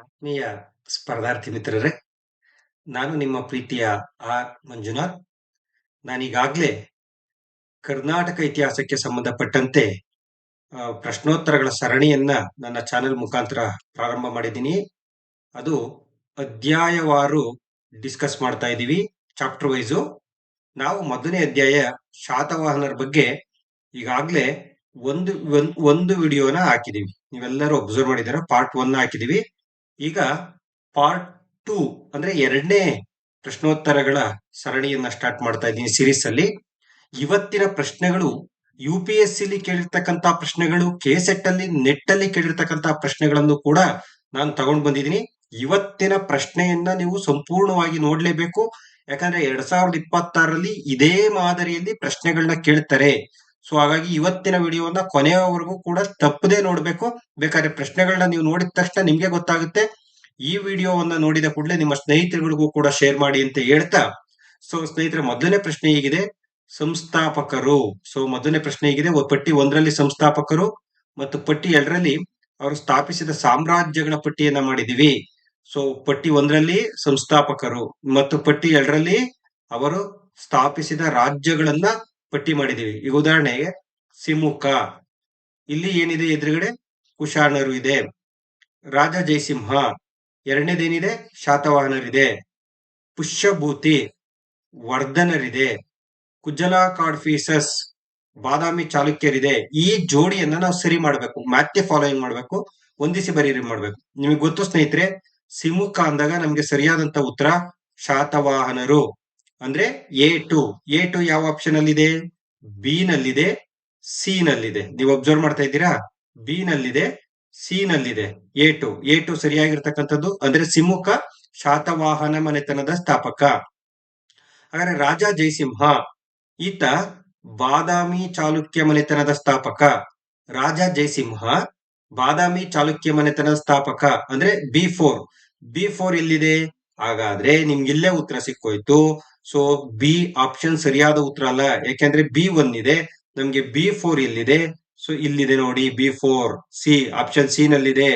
ಆತ್ಮೀಯ ಸ್ಪರ್ಧಾರ್ಥಿ ಮಿತ್ರರೇ ನಾನು ನಿಮ್ಮ ಪ್ರೀತಿಯ ಆರ್. ಮಂಜುನಾಥ್. ನಾನೀಗಾಗಲೇ ಕರ್ನಾಟಕ ಇತಿಹಾಸಕ್ಕೆ ಸಂಬಂಧಪಟ್ಟಂತೆ ಪ್ರಶ್ನೋತ್ತರಗಳ ಸರಣಿಯನ್ನ ನನ್ನ ಚಾನೆಲ್ ಮುಖಾಂತರ ಪ್ರಾರಂಭ ಮಾಡಿದ್ದೀನಿ. ಅದು ಅಧ್ಯಾಯವಾರು ಡಿಸ್ಕಸ್ ಮಾಡ್ತಾ ಇದ್ದೀವಿ, ಚಾಪ್ಟರ್ ವೈಸು. ನಾವು ಮೊದಲನೇ ಅಧ್ಯಾಯ ಶಾತವಾಹನರ ಬಗ್ಗೆ ಈಗಾಗಲೇ ಒಂದು, ಒಂದ್- ಒಂದು ವಿಡಿಯೋನ ಹಾಕಿದೀವಿ ನೀವೆಲ್ಲರೂ ಅಬ್ಸರ್ವ್ ಮಾಡಿದಾರ ಪಾರ್ಟ್ ಒನ್ ಹಾಕಿದೀವಿ ಈಗ ಪಾರ್ಟ್ ಟೂ ಅಂದ್ರೆ ಎರಡನೇ ಪ್ರಶ್ನೋತ್ತರಗಳ ಸರಣಿಯನ್ನ ಸ್ಟಾರ್ಟ್ ಮಾಡ್ತಾ ಇದ್ದೀನಿ ಸಿರೀಸ್ ಅಲ್ಲಿ. ಇವತ್ತಿನ ಪ್ರಶ್ನೆಗಳು ಯು ಪಿ ಎಸ್ ಸಿಲಿ ಕೇಳಿರ್ತಕ್ಕಂತ ಪ್ರಶ್ನೆಗಳು ಕೆ ಸೆಟ್ ಅಲ್ಲಿ ನೆಟ್ ಅಲ್ಲಿ ಕೇಳಿರ್ತಕ್ಕಂತ ಪ್ರಶ್ನೆಗಳನ್ನು ಕೂಡ ನಾನು ತಗೊಂಡ್ ಬಂದಿದ್ದೀನಿ. ಇವತ್ತಿನ ಪ್ರಶ್ನೆಯನ್ನ ನೀವು ಸಂಪೂರ್ಣವಾಗಿ ನೋಡ್ಲೇಬೇಕು. ಯಾಕಂದ್ರೆ ಎರಡ್ ಸಾವಿರದ ಇಪ್ಪತ್ತಾರರಲ್ಲಿ ಇದೇ ಮಾದರಿಯಲ್ಲಿ ಪ್ರಶ್ನೆಗಳನ್ನ ಕೇಳ್ತಾರೆ. ಸೊ ಹಾಗಾಗಿ ಇವತ್ತಿನ ವಿಡಿಯೋನ ಕೊನೆಯವರೆಗೂ ಕೂಡ ತಪ್ಪದೇ ನೋಡ್ಬೇಕು. ಬೇಕಾದ್ರೆ ಪ್ರಶ್ನೆಗಳನ್ನ ನೀವು ನೋಡಿದ ತಕ್ಷಣ ನಿಮ್ಗೆ ಗೊತ್ತಾಗುತ್ತೆ. ಈ ವಿಡಿಯೋವನ್ನ ನೋಡಿದ ಕೂಡಲೇ ನಿಮ್ಮ ಸ್ನೇಹಿತರುಗಳಿಗೂ ಕೂಡ ಶೇರ್ ಮಾಡಿ ಅಂತ ಹೇಳ್ತಾ. ಸೊ ಸ್ನೇಹಿತರೆ, ಮೊದಲನೇ ಪ್ರಶ್ನೆ ಹೀಗಿದೆ. ಸಂಸ್ಥಾಪಕರು. ಸೊ ಮೊದಲನೇ ಪ್ರಶ್ನೆ ಹೀಗಿದೆ. ಪಟ್ಟಿ ಒಂದರಲ್ಲಿ ಸಂಸ್ಥಾಪಕರು ಮತ್ತು ಪಟ್ಟಿ ಎರಡರಲ್ಲಿ ಅವರು ಸ್ಥಾಪಿಸಿದ ಸಾಮ್ರಾಜ್ಯಗಳ ಪಟ್ಟಿಯನ್ನ ಮಾಡಿದೀವಿ ಸೊ ಪಟ್ಟಿ ಒಂದರಲ್ಲಿ ಸಂಸ್ಥಾಪಕರು ಮತ್ತು ಪಟ್ಟಿ ಎರಡರಲ್ಲಿ ಅವರು ಸ್ಥಾಪಿಸಿದ ರಾಜ್ಯಗಳನ್ನ ಪಟ್ಟಿ ಮಾಡಿದೀವಿ ಈಗ ಉದಾಹರಣೆಗೆ ಸಿಮುಖ. ಇಲ್ಲಿ ಏನಿದೆ ಎದುರುಗಡೆ? ಕುಶಾಣರು ಇದೆ. ರಾಜ ಜಯಸಿಂಹ. ಎರಡನೇದೇನಿದೆ? ಶಾತವಾಹನರಿದೆ. ಪುಷ್ಯಭೂತಿ. ವರ್ಧನರಿದೆ. ಕುಜಲಾ ಕಾಡ್ಫೀಸಸ್ ಬಾದಾಮಿ ಚಾಲುಕ್ಯರಿದೆ. ಈ ಜೋಡಿಯನ್ನ ನಾವು ಸರಿ ಮಾಡ್ಬೇಕು. ಮ್ಯಾಥೆ ಫಾಲೋಯಿಂಗ್ ಮಾಡ್ಬೇಕು? ಹೊಂದಿಸಿ ಬರೀರಿ ಮಾಡ್ಬೇಕು. ನಿಮಗೆ ಗೊತ್ತು ಸ್ನೇಹಿತರೆ, ಸಿಮುಖ ಅಂದಾಗ ನಮ್ಗೆ ಸರಿಯಾದಂತ ಉತ್ತರ ಶಾತವಾಹನರು. ಅಂದ್ರೆ ಎ ಟು. ಎ ಟು ಯಾವ ಆಪ್ಷನ್ ಅಲ್ಲಿದೆ? ಬಿ ನಲ್ಲಿದೆ ಸಿ ನಲ್ಲಿದೆ. ನೀವು ಅಬ್ಸರ್ವ್ ಮಾಡ್ತಾ ಇದ್ದೀರಾ? ಬಿ ನಲ್ಲಿದೆ ಸಿ ನಲ್ಲಿದೆ. A two. ಎ ಟು ಸರಿಯಾಗಿರ್ತಕ್ಕಂಥದ್ದು ಅಂದ್ರೆ ಸಿಮುಖ ಶಾತವಾಹನ ಮನೆತನದ ಸ್ಥಾಪಕ. ಹಾಗಾದ್ರೆ ರಾಜ ಜಯಸಿಂಹ ಈತ ಬಾದಾಮಿ ಚಾಲುಕ್ಯ ಮನೆತನದ ಸ್ಥಾಪಕ. ರಾಜ ಜಯಸಿಂಹ ಬಾದಾಮಿ ಚಾಲುಕ್ಯ ಮನೆತನದ ಸ್ಥಾಪಕ. ಅಂದ್ರೆ ಬಿ ಫೋರ್. ಬಿ ಫೋರ್ ಎಲ್ಲಿದೆ? ಹಾಗಾದ್ರೆ ನಿಮ್ಗೆ ಇಲ್ಲೇ ಉತ್ತರ ಸಿಕ್ಕೋಯ್ತು. ಸೊ ಬಿ ಆಪ್ಷನ್ ಸರಿಯಾದ ಉತ್ತರ ಅಲ್ಲ. ಯಾಕೆಂದ್ರೆ ಬಿ ಒನ್ ಇದೆ. ನಮ್ಗೆ ಬಿ ಫೋರ್ ಎಲ್ಲಿದೆ? ಸೊ ಇಲ್ಲಿದೆ ನೋಡಿ B four C option C ನಲ್ಲಿದೆ.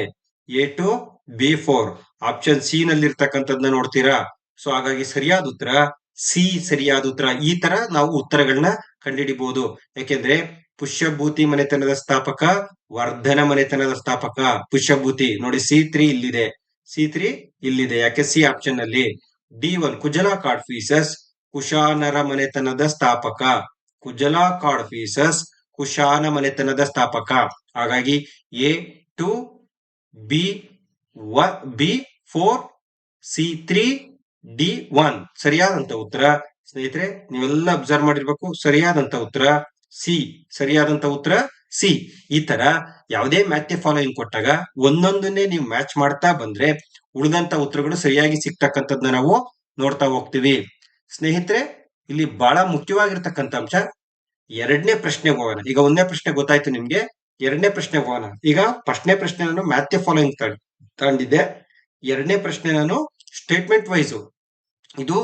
A two B four option C ನಲ್ಲಿರ್ತಕ್ಕಂಥದ್ನ ನೋಡ್ತೀರಾ? ಸೊ ಹಾಗಾಗಿ ಸರಿಯಾದ ಉತ್ತರ ಸಿ ಸರಿಯಾದ ಉತ್ತರ. ಈ ತರ ನಾವು ಉತ್ತರಗಳನ್ನ ಕಂಡುಹಿಡಿಬಹುದು ಯಾಕೆಂದ್ರೆ ಪುಷ್ಯಭೂತಿ ಮನೆತನದ ಸ್ಥಾಪಕ, ವರ್ಧನ ಮನೆತನದ ಸ್ಥಾಪಕ. ಪುಷ್ಯಭೂತಿ. ನೋಡಿ ಸಿ ತ್ರೀ ಇಲ್ಲಿದೆ. ಸಿ ತ್ರೀ ಇಲ್ಲಿದೆ. ಯಾಕೆ ಸಿ ಆಪ್ಷನ್ ಅಲ್ಲಿ? D one Kujula Kadphises ಕುಶಾನರ ಮನೆತನದ ಸ್ಥಾಪಕ ಕುಜಲಾ ಕಾರ್ಡ್ ಫೀಸಸ್ ಕುಶಾನ ಮನೆತನದ ಸ್ಥಾಪಕ ಹಾಗಾಗಿ A two B B four C three D one ಸರಿಯಾದಂತ ಉತ್ತರ. ಸ್ನೇಹಿತರೆ, ನೀವೆಲ್ಲ ಅಬ್ಸರ್ವ್ ಮಾಡಿರ್ಬೇಕು. ಸರಿಯಾದಂತ ಉತ್ತರ ಸಿ ಸರಿಯಾದಂತ ಉತ್ತರ ಸಿ ಈ ತರ ಯಾವುದೇ ಮ್ಯಾಥ್ ಫಾಲೋಯಿಂಗ್ ಕೊಟ್ಟಾಗ ಒಂದೊಂದನ್ನೇ ನೀವು ಮ್ಯಾಚ್ ಮಾಡ್ತಾ ಬಂದ್ರೆ ಉಳಿದಂತ ಉತ್ತರಗಳು ಸರಿಯಾಗಿ ಸಿಗ್ತಕ್ಕಂಥದ್ನ ನಾವು ನೋಡ್ತಾ ಹೋಗ್ತೀವಿ. ಸ್ನೇಹಿತರೆ, ಇಲ್ಲಿ ಬಹಳ ಮುಖ್ಯವಾಗಿರ್ತಕ್ಕಂಥ ಅಂಶ ಎರಡನೇ ಪ್ರಶ್ನೆ ಹೋಗೋಣ. ಈಗ ಒಂದನೇ ಪ್ರಶ್ನೆ ಗೊತ್ತಾಯ್ತು ನಿಮ್ಗೆ. ಎರಡನೇ ಪ್ರಶ್ನೆ ಹೋಗೋಣ. ಈಗ ಫಸ್ಟ್ನೇ ಪ್ರಶ್ನೆ ನಾನು ಮ್ಯಾಥ್ಯ ಫಾಲೋಯಿಂಗ್ ತಗೊಂಡಿದ್ದೆ ಎರಡನೇ ಪ್ರಶ್ನೆ ನಾನು ಸ್ಟೇಟ್ಮೆಂಟ್ ವೈಸು ಇದು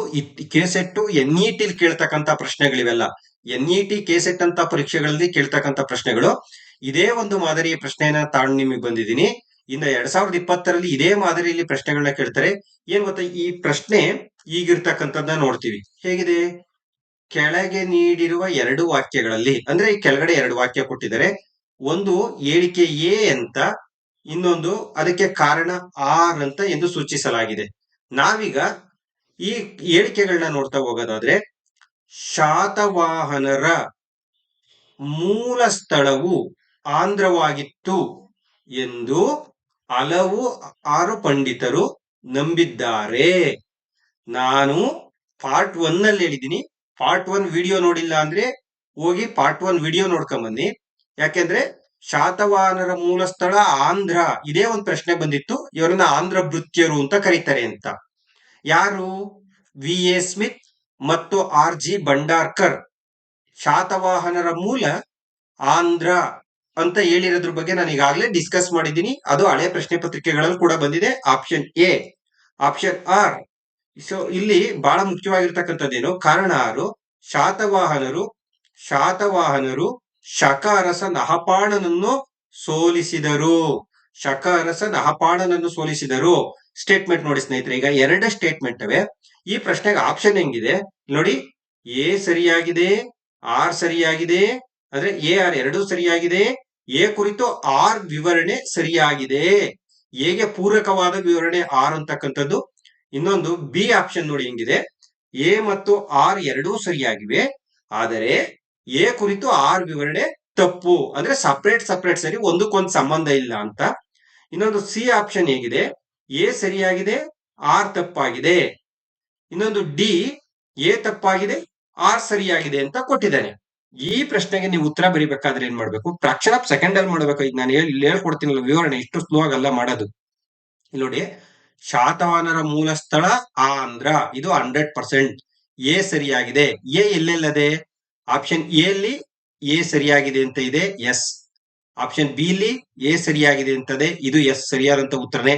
K set N E T ಕೇಳ್ತಕ್ಕಂತ ಪ್ರಶ್ನೆಗಳಿವೆಲ್ಲ. N E T K set ಅಂತ ಪರೀಕ್ಷೆಗಳಲ್ಲಿ ಕೇಳ್ತಕ್ಕಂತ ಪ್ರಶ್ನೆಗಳು. ಇದೇ ಒಂದು ಮಾದರಿಯ ಪ್ರಶ್ನೆಯನ್ನ ತಾಳ್ ನಿಮಗೆ ಬಂದಿದ್ದೀನಿ. ಇನ್ನು ಎರಡ್ ಸಾವಿರದ ಇಪ್ಪತ್ತರಲ್ಲಿ ಇದೇ ಮಾದರಿಯಲ್ಲಿ ಪ್ರಶ್ನೆಗಳನ್ನ ಕೇಳ್ತಾರೆ. ಏನ್ ಗೊತ್ತಾ, ಈ ಪ್ರಶ್ನೆ ಈಗಿರ್ತಕ್ಕಂಥದ್ದನ್ನ ನೋಡ್ತೀವಿ. ಹೇಗಿದೆ? ಕೆಳಗೆ ನೀಡಿರುವ ಎರಡು ವಾಕ್ಯಗಳಲ್ಲಿ, ಅಂದ್ರೆ ಕೆಳಗಡೆ ಎರಡು ವಾಕ್ಯ ಕೊಟ್ಟಿದ್ದಾರೆ. ಒಂದು ಹೇಳಿಕೆ ಎ ಅಂತ, ಇನ್ನೊಂದು ಅದಕ್ಕೆ ಕಾರಣ ಆರ್ ಅಂತ ಎಂದು ಸೂಚಿಸಲಾಗಿದೆ. ನಾವೀಗ ಈ ಹೇಳಿಕೆಗಳನ್ನ ನೋಡ್ತಾ ಹೋಗೋದಾದ್ರೆ, ಶಾತವಾಹನರ ಮೂಲ ಸ್ಥಳವು ಆಂಧ್ರವಾಗಿತ್ತು ಎಂದು ಹಲವು ಆರು ಪಂಡಿತರು ನಂಬಿದ್ದಾರೆ. ನಾನು ಪಾರ್ಟ್ ಒನ್ನಲ್ಲಿ ಹೇಳಿದ್ದೀನಿ. ಪಾರ್ಟ್ ಒನ್ ವಿಡಿಯೋ ನೋಡಿಲ್ಲ ಅಂದ್ರೆ ಹೋಗಿ ಪಾರ್ಟ್ ಒನ್ ವಿಡಿಯೋ ನೋಡ್ಕೊಂಡ್ ಬನ್ನಿ ಯಾಕೆಂದ್ರೆ ಶಾತವಾಹನರ ಮೂಲ ಸ್ಥಳ ಆಂಧ್ರ. ಇದೇ ಒಂದು ಪ್ರಶ್ನೆ ಬಂದಿತ್ತು. ಇವರನ್ನ ಆಂಧ್ರ ಭೃತ್ಯರು ಅಂತ ಕರೀತಾರೆ ಅಂತ. ಯಾರು? ವಿ. ಎ. ಸ್ಮಿತ್ ಮತ್ತು ಆರ್. ಜಿ. ಭಂಡಾರ್ಕರ್ ಶಾತವಾಹನರ ಮೂಲ ಆಂಧ್ರ. ಅಂತ ಹೇಳಿರೋದ್ರ ಬಗ್ಗೆ ನಾನು ಈಗಾಗಲೇ ಡಿಸ್ಕಸ್ ಮಾಡಿದ್ದೀನಿ. ಅದು ಹಳೆ ಪ್ರಶ್ನೆ ಪತ್ರಿಕೆಗಳಲ್ಲಿ ಕೂಡ ಬಂದಿದೆ. Option A option R so ಇಲ್ಲಿ ಬಹಳ ಮುಖ್ಯವಾಗಿರ್ತಕ್ಕಂಥದ್ದೇನು? ಕಾರಣ ಆರು, ಶಾತವಾಹನರು ಶಾತವಾಹನರು ಶಕ ಅರಸ ನಹಪಾಣನನ್ನು ಸೋಲಿಸಿದರು. ಶಕ ಅರಸ ನಹಪಾಣನನ್ನು ಸೋಲಿಸಿದರು. ಸ್ಟೇಟ್ಮೆಂಟ್ ನೋಡಿ ಸ್ನೇಹಿತರೆ, ಈಗ ಎರಡೇ ಸ್ಟೇಟ್ಮೆಂಟ್ ಅವೆ. ಈ ಪ್ರಶ್ನೆಗೆ ಆಪ್ಷನ್ ಹೆಂಗಿದೆ? ನೋಡಿ ಎ ಸರಿಯಾಗಿದೆ ಆರ್ ಸರಿಯಾಗಿದೆ ಅಂದ್ರೆ ಎ ಆರ್ ಎರಡೂ ಸರಿಯಾಗಿದೆ, ಎ ಕುರಿತು ಆರ್ ವಿವರಣೆ ಸರಿಯಾಗಿದೆ. ಎಗೆ ಪೂರಕವಾದ ವಿವರಣೆ ಆರ್ ಅಂತಕ್ಕಂಥದ್ದು. ಇನ್ನೊಂದು ಬಿ ಆಪ್ಷನ್ ನೋಡಿ ಹೆಂಗಿದೆ. ಎ ಮತ್ತು ಆರ್ ಎರಡೂ ಸರಿಯಾಗಿವೆ, ಆದರೆ ಎ ಕುರಿತು ಆರ್ ವಿವರಣೆ ತಪ್ಪು. ಅಂದ್ರೆ ಸಪ್ರೇಟ್ ಸಪ್ರೇಟ್ ಸರಿ, ಒಂದಕ್ಕೊಂದು ಸಂಬಂಧ ಇಲ್ಲ ಅಂತ. ಇನ್ನೊಂದು ಸಿ ಆಪ್ಷನ್ ಹೇಗಿದೆ, ಎ ಸರಿಯಾಗಿದೆ, ಆರ್ ತಪ್ಪಾಗಿದೆ. ಇನ್ನೊಂದು ಡಿ, ಎ ತಪ್ಪಾಗಿದೆ, ಆರ್ ಸರಿಯಾಗಿದೆ ಅಂತ ಕೊಟ್ಟಿದ್ದಾನೆ. ಈ ಪ್ರಶ್ನೆಗೆ ನೀವು ಉತ್ತರ ಬರಿಬೇಕಾದ್ರೆ ಏನ್ ಮಾಡ್ಬೇಕು? ಫ್ರಾಕ್ಷನ್ ಆಫ್ ಸೆಕೆಂಡ್ ಅಲ್ಲಿ ಮಾಡ್ಬೇಕು. ಈಗ ನಾನು ಹೇಳಿ, ಹೇಳ್ಕೊಡ್ತೀನಲ್ಲ ವಿವರಣೆ, ಇಷ್ಟು ಸ್ಲೋ ಆಗಲ್ಲ ಮಾಡೋದು. ಇಲ್ಲಿ ನೋಡಿ, ಶಾತವಾನರ ಮೂಲ ಸ್ಥಳ ಆಂಧ್ರ. ಇದು ಹಂಡ್ರೆಡ್ ಪರ್ಸೆಂಟ್ ಎ ಸರಿಯಾಗಿದೆ. ಎ ಎಲ್ಲೆಲ್ಲದೆ? ಆಪ್ಷನ್ ಎ ಅಲ್ಲಿ ಎ ಸರಿಯಾಗಿದೆ ಅಂತ ಇದೆ, ಎಸ್. ಆಪ್ಷನ್ ಬಿ ಲಿ ಎ ಸರಿಯಾಗಿದೆ ಅಂತದೆ, ಇದು ಎಸ್ ಸರಿಯಾದಂತ ಉತ್ತರನೇ.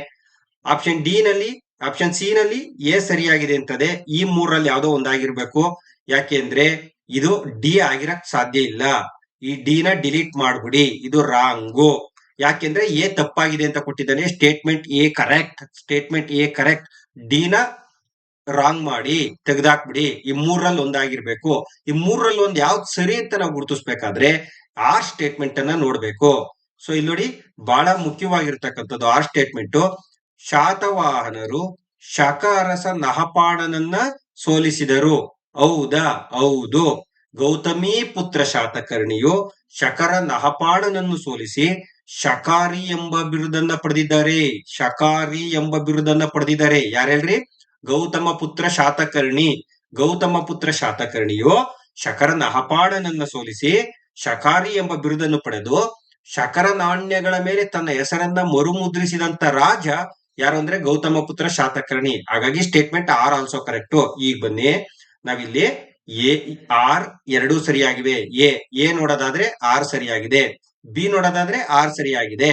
ಆಪ್ಷನ್ ಡಿ ನಲ್ಲಿ ಆಪ್ಷನ್ ಸಿ ನಲ್ಲಿ ಎ ಸರಿಯಾಗಿದೆ ಅಂತದೆ. ಈ ಮೂರಲ್ಲಿ ಯಾವುದೋ ಒಂದಾಗಿರ್ಬೇಕು. ಯಾಕೆಂದ್ರೆ ಇದು ಡಿ ಆಗಿರಕ್ ಸಾಧ್ಯ ಇಲ್ಲ. ಈ ಡಿ ನ ಡಿಲೀಟ್ ಮಾಡ್ಬಿಡಿ. ಇದು ರಾಂಗು ಯಾಕೆಂದ್ರೆ ಎ ತಪ್ಪಾಗಿದೆ ಅಂತ ಕೊಟ್ಟಿದ್ದಾನೆ. Statement A correct statement A correct D ನ ರಾಂಗ್ ಮಾಡಿ ತೆಗೆದಾಕ್ಬಿಡಿ. ಈ ಮೂರಲ್ಲಿ ಒಂದಾಗಿರ್ಬೇಕು. ಈ ಮೂರಲ್ಲಿ ಒಂದ್ ಯಾವ್ದು ಸರಿ ಅಂತ ನಾವು ಗುರುತಿಸ್ಬೇಕಾದ್ರೆ ಆ ಸ್ಟೇಟ್ಮೆಂಟ್ ಅನ್ನ ನೋಡ್ಬೇಕು. ಸೊ ಇಲ್ಲಿ ನೋಡಿ ಬಹಳ ಮುಖ್ಯವಾಗಿರ್ತಕ್ಕಂಥದ್ದು ಆ ಸ್ಟೇಟ್ಮೆಂಟ್ ಶಾತವಾಹನರು ಶಕರಸ ನಹಪಾಣನನ್ನ ಸೋಲಿಸಿದರು. ಹೌದಾ? ಹೌದು. ಗೌತಮಿ ಪುತ್ರ ಶಾತಕರ್ಣಿಯು ಶಕರ ನಹಪಾಣನನ್ನು ಸೋಲಿಸಿ ಶಕಾರಿ ಎಂಬ ಬಿರುದನ್ನ ಪಡೆದಿದ್ದಾರೆ. ಶಕಾರಿ ಎಂಬ ಬಿರುದನ್ನ ಪಡೆದಿದ್ದಾರೆ. ಯಾರೇಳ್ರಿ ಗೌತಮ ಪುತ್ರ ಶಾತಕರ್ಣಿ. ಗೌತಮ ಪುತ್ರ ಶಾತಕರ್ಣಿಯು ಶಕರ ನಹಪಾಣನನ್ನ ಸೋಲಿಸಿ ಶಕಾರಿ ಎಂಬ ಬಿರುದನ್ನು ಪಡೆದು ಶಕರ ನಾಣ್ಯಗಳ ಮೇಲೆ ತನ್ನ ಹೆಸರನ್ನ ಮರುಮುದ್ರಿಸಿದಂತ ರಾಜ ಯಾರು ಅಂದ್ರೆ ಗೌತಮ ಪುತ್ರ ಶಾತಕರ್ಣಿ. ಹಾಗಾಗಿ ಸ್ಟೇಟ್ಮೆಂಟ್ ಆರ್ ಆಲ್ಸೋ ಕರೆಕ್ಟ್ ಈಗ ಬನ್ನಿ. ನಾವಿಲ್ಲಿ ಎ, ಆರ್ ಎರಡು ಸರಿಯಾಗಿವೆ. ಎ ಎ ನೋಡೋದಾದ್ರೆ ಆರ್ ಸರಿಯಾಗಿದೆ. ಬಿ ನೋಡೋದಾದ್ರೆ ಆರ್ ಸರಿಯಾಗಿದೆ.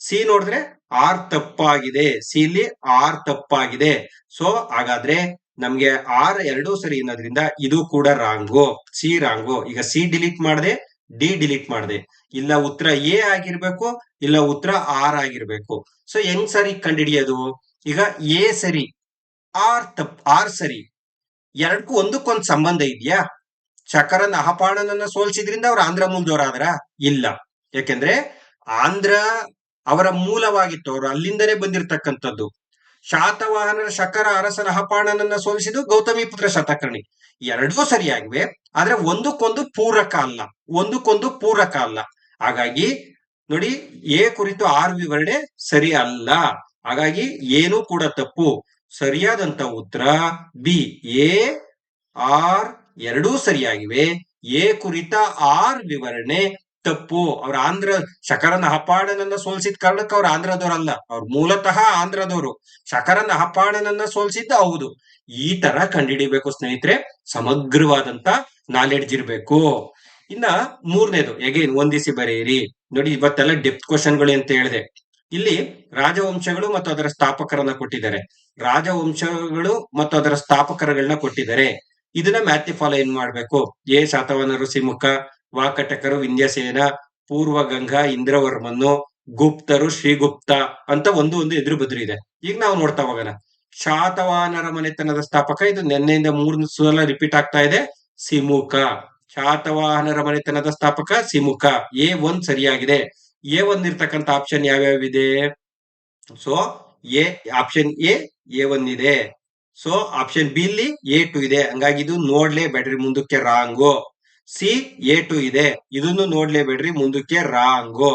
ಸಿ ನೋಡಿದ್ರೆ ಆರ್ ತಪ್ಪಾಗಿದೆ. ಸಿ ಇಲ್ಲಿ ಆರ್ ತಪ್ಪಾಗಿದೆ. ಸೊ, ಹಾಗಾದ್ರೆ ನಮ್ಗೆ ಆರ್ ಎರಡು ಸರಿ ಅನ್ನೋದ್ರಿಂದ ಇದು ಕೂಡ ರಾಂಗು. C wrong. ಈಗ ಸಿ ಡಿಲೀಟ್ ಮಾಡಿದೆ, ಡಿ ಡಿಲೀಟ್ ಮಾಡಿದೆ. ಇಲ್ಲ ಉತ್ತರ ಎ ಆಗಿರ್ಬೇಕು, ಇಲ್ಲ ಉತ್ತರ ಆರ್ ಆಗಿರ್ಬೇಕು. ಸೊ, ಹೆಂಗ್ ಸರಿ ಕಂಡಿಡಿಯೋದು ಈಗ ಎ ಸರಿ, ಆರ್ ತಪ್, ಆರ್ ಸರಿ. ಎರಡಕ್ಕೂ ಒಂದಕ್ಕೊಂದ್ ಸಂಬಂಧ ಇದೆಯಾ? ಚಕರನ್ ಅಹಪಾಣನನ್ನ ಸೋಲ್ಸಿದ್ರಿಂದ ಅವ್ರ ಆಂಧ್ರ ಮೂಲದವರಾದ್ರ? ಇಲ್ಲ. ಯಾಕೆಂದ್ರೆ ಆಂಧ್ರ ಅವರ ಮೂಲವಾಗಿತ್ತು. ಅವರು ಅಲ್ಲಿಂದನೇ ಬಂದಿರತಕ್ಕಂಥದ್ದು. ಶಾತವಾಹನರ ಶಕರ ಅರಸನ ಅಹಪಾಣನನ್ನ ಸೋಲಿಸಿದ್ದು ಗೌತಮಿ ಪುತ್ರ ಶತಕರ್ಣಿ. ಎರಡೂ ಸರಿಯಾಗಿವೆ, ಆದ್ರೆ ಒಂದಕ್ಕೊಂದು ಪೂರಕ ಅಲ್ಲ. ಒಂದಕ್ಕೊಂದು ಪೂರಕ ಅಲ್ಲ. ಹಾಗಾಗಿ ನೋಡಿ, ಎ ಕುರಿತು ಆರ್ ವಿವರಣೆ ಸರಿ ಅಲ್ಲ. ಹಾಗಾಗಿ ಏನೂ ಕೂಡ ತಪ್ಪು. ಸರಿಯಾದಂತ ಉತ್ತರ ಬಿ. ಎ. ಆರ್. ಎರಡೂ ಸರಿಯಾಗಿವೆ. ಎ ಕುರಿತ ಆರ್ ವಿವರಣೆ ತಪ್ಪು. ಅವ್ರ ಆಂಧ್ರ ಶಕರನ ಹಪಾಡನನ್ನ ಸೋಲ್ಸಿದ ಕಾರಣಕ್ಕೆ ಅವ್ರ ಆಂಧ್ರದವರಲ್ಲ. ಅವ್ರ ಮೂಲತಃ ಆಂಧ್ರದವರು. ಶಕರನ ಹಪಾಣನನ್ನ ಸೋಲ್ಸಿದ್ದ ಹೌದು. ಈ ತರ ಕಂಡಿಡಿಬೇಕು ಸ್ನೇಹಿತರೆ. ಸಮಗ್ರವಾದಂತ ನಾಲೆಡ್ಜ್ ಇರ್ಬೇಕು. ಇನ್ನ ಮೂರನೇದು ಎಗೈನ್ ಒಂದಿಸಿ ಬರೆಯಿರಿ. ನೋಡಿ, ಇವತ್ತೆಲ್ಲ ಡೆಪ್ತ್ ಕ್ವಶನ್ಗಳು ಅಂತ ಹೇಳಿದೆ. ಇಲ್ಲಿ ರಾಜವಂಶಗಳು ಮತ್ತು ಅದರ ಸ್ಥಾಪಕರನ್ನ ಕೊಟ್ಟಿದ್ದಾರೆ. ರಾಜವಂಶಗಳು ಮತ್ತು ಅದರ ಸ್ಥಾಪಕರಗಳನ್ನ ಕೊಟ್ಟಿದ್ದಾರೆ. ಇದನ್ನ ಮ್ಯಾಥಿ ಫಾಲೋ ಏನ್ ಮಾಡ್ಬೇಕು? ಎ ಶಾತವನರು ಸಿಮುಖ ವಾಕಟಕರು ವಿಂಧ್ಯಸೇನ, ಪೂರ್ವ ಗಂಗಾ ಇಂದ್ರವರ್ಮನ್ನು ಗುಪ್ತರು ಶ್ರೀಗುಪ್ತ ಅಂತ ಒಂದು ಒಂದು ಎದುರು ಬದುರು ಇದೆ. ಈಗ ನಾವು ನೋಡ್ತಾ ಹೋಗೋಣ. ಶಾತವಾನರ ಮನೆತನದ ಸ್ಥಾಪಕ ಇದು ನಿನ್ನೆಯಿಂದ ಮೂರು ಸಲ ರಿಪೀಟ್ ಆಗ್ತಾ ಇದೆ. ಸಿಮುಖ ಶಾತವಾಹನರ ಮನೆತನದ ಸ್ಥಾಪಕ ಸಿಮುಖ ಎ ಒಂದ್ ಸರಿಯಾಗಿದೆ. ಎ ಒಂದ್ ಇರ್ತಕ್ಕಂಥ option ಯಾವ್ಯಾವಿದೆ? So A option A A one ಇದೆ. ಸೊ ಆಪ್ಷನ್ ಬಿ ಇಲ್ಲಿ ಎ ಟು ಇದೆ. ಹಂಗಾಗಿ ಇದು ನೋಡ್ಲೇಬೇಡ್ರಿ ಮುಂದಕ್ಕೆ ರಾಂಗು. ಸಿ, ಎ ಟು ಇದೆ. ಇದನ್ನು ನೋಡ್ಲೇಬೇಡ್ರಿ ಮುಂದಕ್ಕೆ wrong.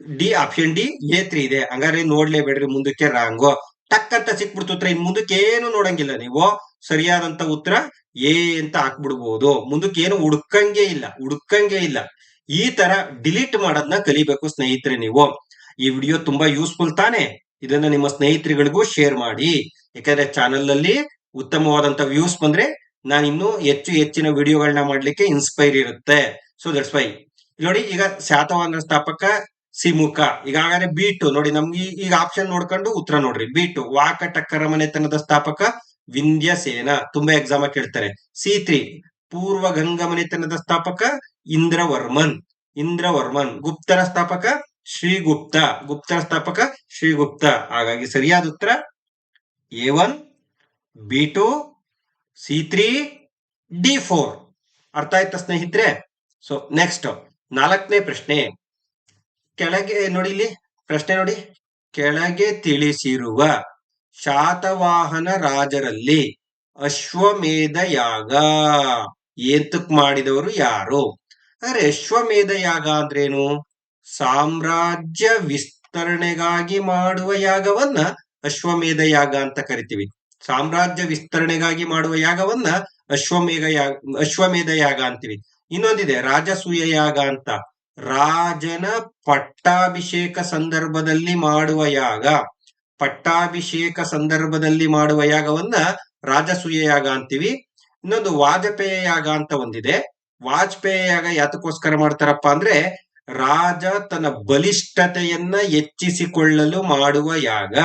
D option D, A three ಇದೆ. ಹಂಗಾರೆ ನೋಡ್ಲೇಬೇಡ್ರಿ ಮುಂದಕ್ಕೆ ರಾಂಗು. ಟಕ್ ಅಂತ ಸಿಕ್ಬಿಡ್ತು ಉತ್ತರ. ಇನ್ ಮುಂದಕ್ಕೆ ಏನು ನೋಡಂಗಿಲ್ಲ ನೀವು. ಸರಿಯಾದಂತ ಉತ್ತರ ಎ ಅಂತ ಹಾಕ್ಬಿಡ್ಬಹುದು ಮುಂದಕ್ಕೆ ಏನು ಹುಡ್ಕಂಗೆ ಇಲ್ಲ. ಹುಡ್ಕಂಗೆ ಇಲ್ಲ. ಈ ತರ ಡಿಲೀಟ್ ಮಾಡೋದನ್ನ ಕಲಿಬೇಕು ಸ್ನೇಹಿತರೆ ನೀವು. ಈ ವಿಡಿಯೋ ತುಂಬಾ ಯೂಸ್ಫುಲ್ ತಾನೆ. ಇದನ್ನ ನಿಮ್ಮ ಸ್ನೇಹಿತರಿಗಳಿಗೂ ಶೇರ್ ಮಾಡಿ. ಯಾಕಂದ್ರೆ ಚಾನೆಲ್ ಅಲ್ಲಿ ಉತ್ತಮವಾದಂತ ವ್ಯೂಸ್ ಬಂದ್ರೆ ನಾನು ಇನ್ನೂ ಹೆಚ್ಚು ಹೆಚ್ಚಿನ ವಿಡಿಯೋಗಳನ್ನ ಮಾಡ್ಲಿಕ್ಕೆ ಇನ್ಸ್ಪೈರ್ ಇರುತ್ತೆ. ಸೊ ದಟ್ಸ್ ವೈ ನೋಡಿ, ಈಗ ಶಾತವಾಹನ ಸ್ಥಾಪಕ ಸಿಮುಖ ಈಗಾಗಲೇ ಬೀಟು ನೋಡಿ, ನಮ್ಗೆ ಈಗ ಆಪ್ಷನ್ ನೋಡ್ಕೊಂಡು ಉತ್ತರ ನೋಡ್ರಿ. ಬೀಟು ವಾಕಟಕ್ಕರ ಮನೆತನದ ಸ್ಥಾಪಕ ವಿಂಧ್ಯಸೇನ. ತುಂಬಾ ಎಕ್ಸಾಮ್ ಕೇಳ್ತಾರೆ. ಸಿ ತ್ರೀ ಪೂರ್ವ ಗಂಗಮನೆತನದ ಸ್ಥಾಪಕ ಇಂದ್ರವರ್ಮನ್. ಇಂದ್ರವರ್ಮನ್. ಗುಪ್ತರ ಸ್ಥಾಪಕ ಶ್ರೀಗುಪ್ತ. ಗುಪ್ತರ ಸ್ಥಾಪಕ ಶ್ರೀಗುಪ್ತ. ಹಾಗಾಗಿ ಸರಿಯಾದ ಉತ್ತರ A one, B two, C three D four. ಅರ್ಥ ಆಯ್ತಾ ಸ್ನೇಹಿತರೆ? ಸೊ ನೆಕ್ಸ್ಟ್ ನಾಲ್ಕನೇ ಪ್ರಶ್ನೆ. ಕೆಳಗೆ ನೋಡಿ ಇಲ್ಲಿ, ಪ್ರಶ್ನೆ ನೋಡಿ. ಕೆಳಗೆ ತಿಳಿಸಿರುವ ಶಾತವಾಹನ ರಾಜರಲ್ಲಿ ಅಶ್ವಮೇಧ ಯಾಗ. ಏತಕ್ ಮಾಡಿದವರು ಯಾರು? ಅಂದ್ರೆ ಅಶ್ವಮೇಧ ಯಾಗ ಅಂದ್ರೇನು ಸಾಮ್ರಾಜ್ಯ ವಿಸ್ತರಣೆಗಾಗಿ ಮಾಡುವ ಯಾಗವನ್ನ ಅಶ್ವಮೇಧ ಯಾಗ ಅಂತ ಕರಿತೀವಿ. ಸಾಮ್ರಾಜ್ಯ ವಿಸ್ತರಣೆಗಾಗಿ ಮಾಡುವ ಯಾಗವನ್ನ ಅಶ್ವಮೇಧ ಯಾಗ ಅಶ್ವಮೇಧ ಯಾಗ ಅಂತೀವಿ. ಇನ್ನೊಂದಿದೆ ರಾಜಸೂಯ ಯಾಗ ಅಂತ. ರಾಜನ ಪಟ್ಟಾಭಿಷೇಕ ಸಂದರ್ಭದಲ್ಲಿ ಮಾಡುವ ಯಾಗ. ಪಟ್ಟಾಭಿಷೇಕ ಸಂದರ್ಭದಲ್ಲಿ ಮಾಡುವ ಯಾಗವನ್ನ ರಾಜಸೂಯ ಯಾಗ ಅಂತೀವಿ. ಇನ್ನೊಂದು ವಾಜಪೇಯ ಯಾಗ ಅಂತ ಒಂದಿದೆ. ವಾಜಪೇಯ ಯಾಗ ಯಾತಕ್ಕೋಸ್ಕರ ಮಾಡ್ತಾರಪ್ಪ ಅಂದ್ರೆ, ರಾಜ ತನ್ನ ಬಲಿಷ್ಠತೆಯನ್ನ ಹೆಚ್ಚಿಸಿಕೊಳ್ಳಲು ಮಾಡುವ ಯಾಗ,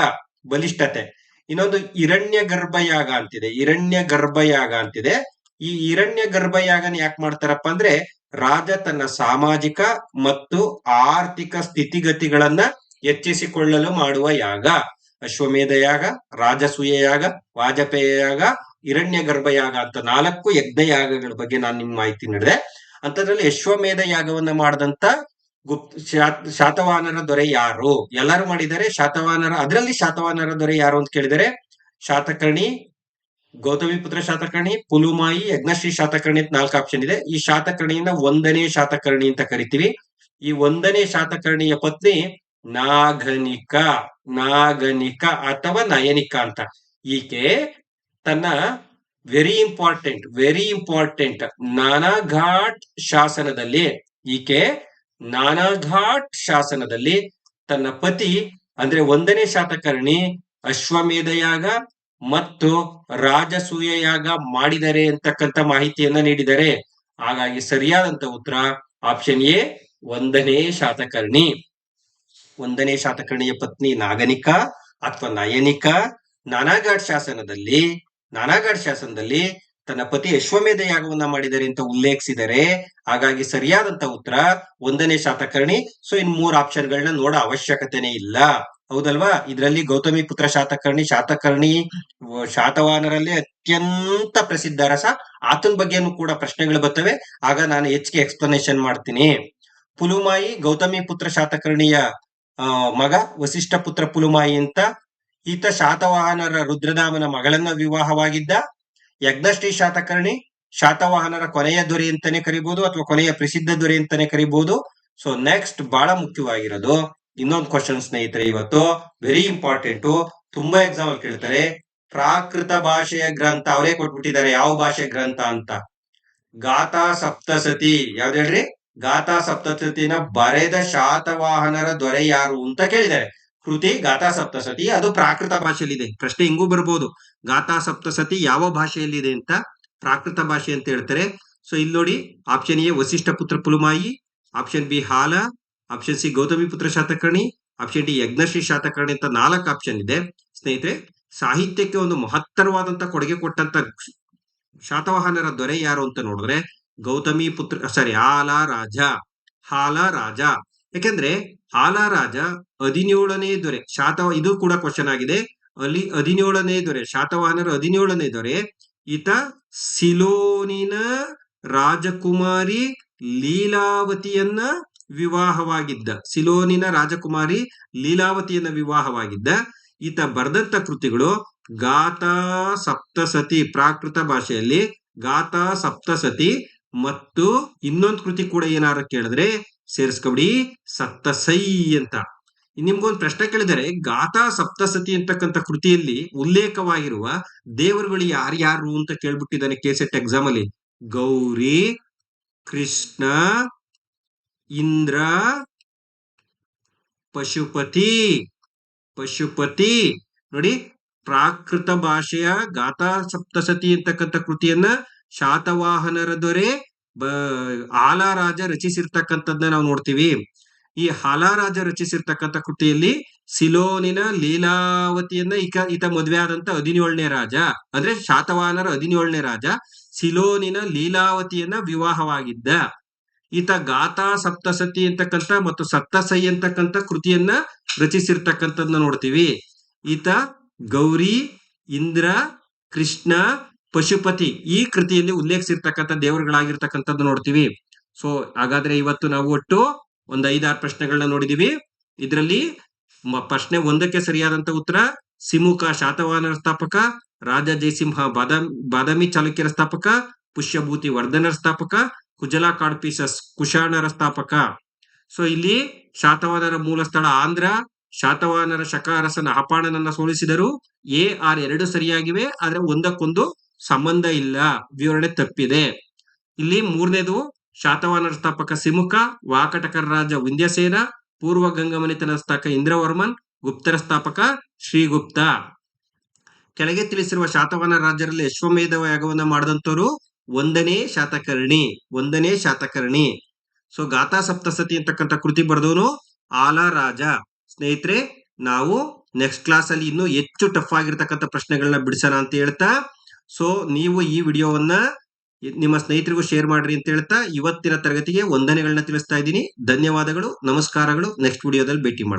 ಬಲಿಷ್ಠತೆ. ಇನ್ನೊಂದು ಹಿರಣ್ಯ ಗರ್ಭಯಾಗ ಅಂತಿದೆ ಹಿರಣ್ಯ ಗರ್ಭಯಾಗ ಅಂತಿದೆ. ಈ ಹಿರಣ್ಯ ಗರ್ಭಯಾಗನ ಯಾಕೆ ಮಾಡ್ತಾರಪ್ಪ ಅಂದ್ರೆ, ರಾಜ ತನ್ನ ಸಾಮಾಜಿಕ ಮತ್ತು ಆರ್ಥಿಕ ಸ್ಥಿತಿಗತಿಗಳನ್ನ ಹೆಚ್ಚಿಸಿಕೊಳ್ಳಲು ಮಾಡುವ ಯಾಗ. ಅಶ್ವಮೇಧ ಯಾಗ ರಾಜಸೂಯ ಯಾಗ ವಾಜಪೇಯ ಯಾಗ ಹಿರಣ್ಯ ಗರ್ಭಯಾಗ ಅಂತ ನಾಲ್ಕು ಯಜ್ಞಯಾಗಗಳ ಬಗ್ಗೆ ನಾನು ನಿಮ್ಗೆ ಮಾಹಿತಿ ನೀಡಿದೆ. ಅಂತದ್ರಲ್ಲಿ ಯಶ್ವಮೇಧ ಯಾಗವನ್ನ ಮಾಡಿದಂತ ಗುಪ್ತ ಶಾತವಾನರ ದೊರೆ ಯಾರು? ಎಲ್ಲರೂ ಮಾಡಿದ್ದಾರೆ. ಶಾತವಾನರ, ಅದರಲ್ಲಿ ಶಾತವಾನರ ದೊರೆ ಯಾರು ಅಂತ ಕೇಳಿದರೆ ಶಾತಕರ್ಣಿ ಗೌತಮಿ ಪುತ್ರ ಶಾತಕರ್ಣಿ, ಪುಲುಮಾಯಿ, ಯಜ್ಞಶ್ರೀ ಶಾತಕರ್ಣಿ ಅಂತ ನಾಲ್ಕು ಆಪ್ಷನ್ ಇದೆ. ಈ ಶಾತಕರ್ಣಿಯನ್ನ ಒಂದನೇ ಶಾತಕರ್ಣಿ ಅಂತ ಕರಿತೀವಿ. ಈ ಒಂದನೇ ಶಾತಕರ್ಣಿಯ ಪತ್ನಿ ನಾಗನಿಕ ನಾಗನಿಕ ಅಥವಾ ನಯನಿಕ ಅಂತ. ಈಕೆ ತನ್ನ very important very important Naneghat ಶಾಸನದಲ್ಲಿ, ಈಕೆ ನಾನಾಘಾಟ್ ಶಾಸನದಲ್ಲಿ ತನ್ನ ಪತಿ ಅಂದ್ರೆ ಒಂದನೇ ಶಾತಕರ್ಣಿ ಅಶ್ವಮೇಧ ಯಾಗ ಮತ್ತು ರಾಜಸೂಯ ಯಾಗ ಮಾಡಿದರೆ ಅಂತಕ್ಕಂಥ ಮಾಹಿತಿಯನ್ನ ನೀಡಿದರೆ. ಹಾಗಾಗಿ ಸರಿಯಾದಂತ ಉತ್ತರ ಆಪ್ಷನ್ ಎ, ಒಂದನೇ ಶಾತಕರ್ಣಿ. ಒಂದನೇ ಶಾತಕರ್ಣಿಯ ಪತ್ನಿ ನಾಗನಿಕ ಅಥವಾ ನಯನಿಕ ನಾನಾಘಾಟ್ ಶಾಸನದಲ್ಲಿ ನಾನಾಘಾಟ್ ಶಾಸನದಲ್ಲಿ ತನ್ನ ಪತಿ ಅಶ್ವಮೇಧ ಯಾಗವನ್ನ ಮಾಡಿದರೆ ಅಂತ ಉಲ್ಲೇಖಿಸಿದರೆ, ಹಾಗಾಗಿ ಸರಿಯಾದಂತ ಉತ್ತರ ಒಂದನೇ ಶಾತಕರ್ಣಿ. ಸೊ ಇನ್ ಮೂರ್ ಆಪ್ಷನ್ಗಳನ್ನ ನೋಡೋ ಅವಶ್ಯಕತೆನೇ ಇಲ್ಲ. ಹೌದಲ್ವಾ? ಇದರಲ್ಲಿ ಗೌತಮಿ ಪುತ್ರ ಶಾತಕರ್ಣಿ ಶಾತಕರ್ಣಿ ಶಾತವಾನರಲ್ಲಿ ಅತ್ಯಂತ ಪ್ರಸಿದ್ಧ ರಸ ಆತನ ಬಗ್ಗೆನೂ ಕೂಡ ಪ್ರಶ್ನೆಗಳು ಬರ್ತವೆ. ಆಗ ನಾನು ಹೆಚ್ಚಿಗೆ ಎಕ್ಸ್ಪ್ಲನೇಷನ್ ಮಾಡ್ತೀನಿ. ಪುಲುಮಾಯಿ ಗೌತಮಿ ಪುತ್ರ ಶಾತಕರ್ಣಿಯ ಮಗ, ವಸಿಷ್ಠ ಪುತ್ರ ಪುಲುಮಾಯಿ ಅಂತ ಈತ ಶಾತವಾಹನರ ರುದ್ರನಾಮನ ಮಗಳನ್ನ ವಿವಾಹವಾಗಿದ್ದ. ಯಜ್ಞಶ್ರೀ ಶಾತಕರ್ಣಿ ಶಾತವಾಹನರ ಕೊನೆಯ ದೊರೆ ಅಂತಾನೆ ಕರಿಬಹುದು ಅಥವಾ ಕೊನೆಯ ಪ್ರಸಿದ್ಧ ದೊರೆ ಅಂತಾನೆ ಕರಿಬಹುದು ಸೊ ನೆಕ್ಸ್ಟ್ ಬಹಳ ಮುಖ್ಯವಾಗಿರೋದು ಇನ್ನೊಂದು ಕ್ವಶನ್ ಸ್ನೇಹಿತರೆ ಇವತ್ತು. ವೆರಿ ಇಂಪಾರ್ಟೆಂಟ್ ತುಂಬಾ ಎಕ್ಸಾಮ್ ಕೇಳ್ತಾರೆ. ಪ್ರಾಕೃತ ಭಾಷೆಯ ಗ್ರಂಥ ಅವರೇ ಕೊಟ್ಬಿಟ್ಟಿದ್ದಾರೆ. ಯಾವ ಭಾಷೆ ಗ್ರಂಥ ಅಂತ? ಗಾಥಾ ಸಪ್ತಸತಿ. ಯಾವ್ದು ಹೇಳ್ರಿ? ಗಾಥಾ ಸಪ್ತಸತಿನ ಬರೆದ ಶಾತವಾಹನರ ದೊರೆ ಯಾರು ಅಂತ ಕೇಳಿದ್ದಾರೆ. ಕೃತಿ ಗಾಥಾ ಸಪ್ತಸತಿ, ಅದು ಪ್ರಾಕೃತ ಭಾಷೆಯಲ್ಲಿದೆ. ಪ್ರಶ್ನೆ ಹಿಂಗೂ ಬರ್ಬೋದು. ಗಾಥಾ ಸಪ್ತಸತಿ ಯಾವ ಭಾಷೆಯಲ್ಲಿದೆ ಅಂತ ಪ್ರಾಕೃತ ಭಾಷೆ ಅಂತ ಹೇಳ್ತಾರೆ. ಸೊ ಇಲ್ಲಿ ನೋಡಿ option A Vasishtha Putra Pulumayi option B Hala option C Gautami Putra Satakarni option D Yajnashri Satakarni ಅಂತ ನಾಲ್ಕು ಆಪ್ಷನ್ ಇದೆ. ಸ್ನೇಹಿತರೆ, ಸಾಹಿತ್ಯಕ್ಕೆ ಒಂದು ಮಹತ್ತರವಾದಂತ ಕೊಡುಗೆ ಕೊಟ್ಟಂತ ಶಾತವಾಹನರ ದೊರೆ ಯಾರು ಅಂತ ನೋಡಿದ್ರೆ ಗೌತಮಿ ಪುತ್ರ ಸಾರಿ ಹಾಲ ರಾಜ ಹಾಲ ರಾಜ. ಯಾಕೆಂದ್ರೆ ಹಾಲ ರಾಜ ಹದಿನೇಳನೇ ದೊರೆ. ಶಾತವ ಇದು ಕೂಡ ಕ್ವಶನ್ ಆಗಿದೆ. ಅಲ್ಲಿ ಹದಿನೇಳನೇ ದೊರೆ, ಶಾತವಾಹನರ ಹದಿನೇಳನೇ ದೊರೆ. ಈತ ಸಿಲೋನಿನ ರಾಜಕುಮಾರಿ ಲೀಲಾವತಿಯನ್ನ ವಿವಾಹವಾಗಿದ್ದ. ಸಿಲೋನಿನ ರಾಜಕುಮಾರಿ ಲೀಲಾವತಿಯನ್ನ ವಿವಾಹವಾಗಿದ್ದ. ಈತ ಬರೆದಂತ ಕೃತಿಗಳು ಗಾಥಾ ಸಪ್ತಸತಿ, ಪ್ರಾಕೃತ ಭಾಷೆಯಲ್ಲಿ ಗಾಥಾ ಸಪ್ತಸತಿ ಮತ್ತು ಇನ್ನೊಂದು ಕೃತಿ ಕೂಡ ಏನಾರ ಕೇಳಿದ್ರೆ ಸೇರಿಸ್ಕೊಬಿಡಿ ಸಪ್ತಸೈ ಅಂತ. ನಿಮ್ಗೊಂದು ಪ್ರಶ್ನೆ ಕೇಳಿದರೆ ಗಾಥಾ ಸಪ್ತಸತಿ ಅಂತಕ್ಕಂಥ ಕೃತಿಯಲ್ಲಿ ಉಲ್ಲೇಖವಾಗಿರುವ ದೇವರುಗಳು ಯಾರ್ಯಾರು ಅಂತ ಕೇಳ್ಬಿಟ್ಟಿದ್ದಾನೆ ಕೆಸೆಟ್ ಎಕ್ಸಾಮ್ ಅಲ್ಲಿ ಗೌರಿ, ಕೃಷ್ಣ, ಇಂದ್ರ, ಪಶುಪತಿ. ಪಶುಪತಿ. ನೋಡಿ, ಪ್ರಾಕೃತ ಭಾಷೆಯ ಗಾಥಾ ಸಪ್ತಸತಿ ಅಂತಕ್ಕಂಥ ಕೃತಿಯನ್ನ ಶಾತವಾಹನರ ದೊರೆ ಬ ಆಲಾರಾಜ ರಚಿಸಿರ್ತಕ್ಕಂಥದ್ನ ನಾವು ನೋಡ್ತೀವಿ. ಈ ಹಾಲಾರಾಜ ರಚಿಸಿರ್ತಕ್ಕಂಥ ಕೃತಿಯಲ್ಲಿ ಸಿಲೋನಿನ ಲೀಲಾವತಿಯನ್ನ ಈಕ, ಈತ ಮದ್ವೆ ಆದಂತ ಹದಿನೇಳನೇ ರಾಜ, ಅಂದ್ರೆ ಶಾತವಾಹನರ ಹದಿನೇಳನೇ ರಾಜ ಸಿಲೋನಿನ ಲೀಲಾವತಿಯನ್ನ ವಿವಾಹವಾಗಿದ್ದ. ಈತ ಗಾತಾ ಸಪ್ತಸತಿ ಅಂತಕ್ಕಂಥ ಮತ್ತು ಸಪ್ತಸೈ ಅಂತಕ್ಕಂಥ ಕೃತಿಯನ್ನ ರಚಿಸಿರ್ತಕ್ಕಂಥದ್ನ ನೋಡ್ತೀವಿ. ಈತ ಗೌರಿ, ಇಂದ್ರ, ಕೃಷ್ಣ ಪಶುಪತಿ ಈ ಕೃತಿಯಲ್ಲಿ ಉಲ್ಲೇಖಿಸಿರ್ತಕ್ಕಂಥ ದೇವರುಗಳಾಗಿರ್ತಕ್ಕಂಥದ್ದು ನೋಡ್ತೀವಿ. ಸೊ ಹಾಗಾದ್ರೆ ಇವತ್ತು ನಾವು ಒಟ್ಟು ಒಂದ್ ಐದಾರು ಪ್ರಶ್ನೆಗಳನ್ನ ನೋಡಿದೀವಿ. ಇದರಲ್ಲಿ ಪ್ರಶ್ನೆ ಒಂದಕ್ಕೆ ಸರಿಯಾದಂತ ಉತ್ತರ ಸಿಮುಖ ಶಾತವಾಹನರ ಸ್ಥಾಪಕ, ರಾಜ ಜಯಸಿಂಹ ಬಾದಾಮಿ ಬಾದಾಮಿ ಚಾಲುಕ್ಯರ ಸ್ಥಾಪಕ, ಪುಷ್ಯಭೂತಿ ವರ್ಧನರ ಸ್ಥಾಪಕ, ಕುಜಲಾ ಕಾಡ್ಪೀಸ ಕುಶಾಣರ ಸ್ಥಾಪಕ. ಸೊ ಇಲ್ಲಿ ಶಾತವಾನರ ಮೂಲ ಸ್ಥಳ ಆಂಧ್ರ, ಶಾತವಹಾನರ ಶಕ ಅರಸನ ಅಪಾಣನನ್ನ ಸೋಲಿಸಿದರು. ಎ, ಆರ್ ಎರಡು ಸರಿಯಾಗಿವೆ, ಆದ್ರೆ ಒಂದಕ್ಕೊಂದು ಸಂಬಂಧ ಇಲ್ಲ, ವಿವರಣೆ ತಪ್ಪಿದೆ. ಇಲ್ಲಿ ಮೂರನೇದು ಶಾತವಾನರ ಸ್ಥಾಪಕ ಸಿಮುಖ ವಾಕಟಕರ ರಾಜ ವಿಂಧ್ಯಸೇನ, ಪೂರ್ವ ಗಂಗಮನಿತನ ಸ್ಥಾಪಕ ಇಂದ್ರವರ್ಮನ್, ಗುಪ್ತರ ಸ್ಥಾಪಕ ಶ್ರೀಗುಪ್ತ. ಕೆಳಗೆ ತಿಳಿಸಿರುವ ಶಾತವಾನ ರಾಜರಲ್ಲಿ ಅಶ್ವಮೇಧ ಯಾಗವನ್ನು ಮಾಡಿದಂಥವರು ಒಂದನೇ ಶಾತಕರ್ಣಿ ಒಂದನೇ ಶಾತಕರ್ಣಿ. ಸೊ ಗಾಥಾ ಸಪ್ತಸತಿ ಅಂತಕ್ಕಂಥ ಕೃತಿ ಬರೆದವನು ಆಲ ರಾಜ. ಸ್ನೇಹಿತರೆ, ನಾವು ನೆಕ್ಸ್ಟ್ ಕ್ಲಾಸ್ ಅಲ್ಲಿ ಇನ್ನೂ ಹೆಚ್ಚು ಟಫ್ ಆಗಿರ್ತಕ್ಕಂಥ ಪ್ರಶ್ನೆಗಳನ್ನ ಬಿಡಿಸೋಣ ಅಂತ ಹೇಳ್ತಾ ಸೊ ನೀವು ಈ ವಿಡಿಯೋವನ್ನ ನಿಮ್ಮ ಸ್ನೇಹಿತರಿಗೂ ಶೇರ್ ಮಾಡ್ರಿ ಅಂತ ಹೇಳ್ತಾ ಇವತ್ತಿನ ತರಗತಿಗೆ ವಂದನೆಗಳನ್ನ ತಿಳಿಸ್ತಾ ಇದ್ದೀನಿ. ಧನ್ಯವಾದಗಳು, ನಮಸ್ಕಾರಗಳು. ನೆಕ್ಸ್ಟ್ ವಿಡಿಯೋದಲ್ಲಿ ಭೇಟಿ ಮಾಡಿ